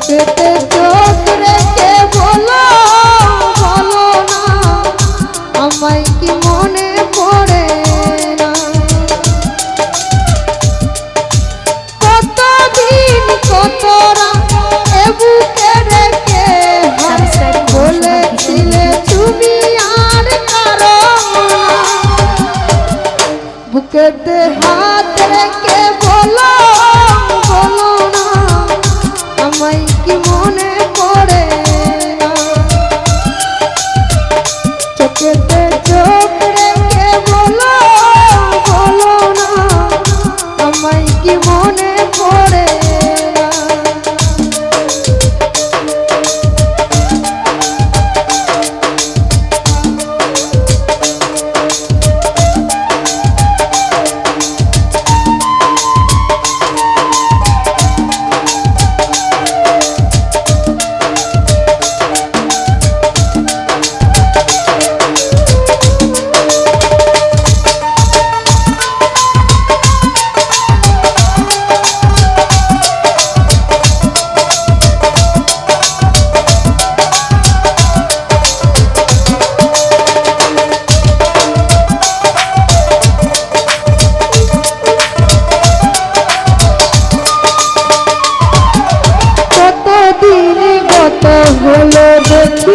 পেতে চোখ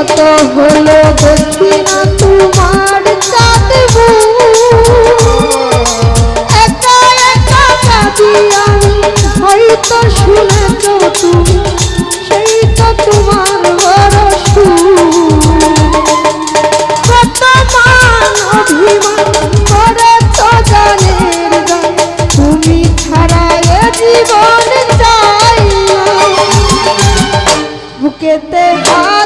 কত হলো দক্ষিণা তোমার চাঁদ একা একা কাঁদি আমি, হয়তো শুনেছ তুমি সেই তো তোমার বড় কত মান অভিমান করে তো জানের তুমি ছাড়া জীবন চাই বুকেতে আ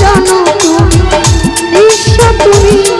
জানো তুমি নিঃস্ব তুমি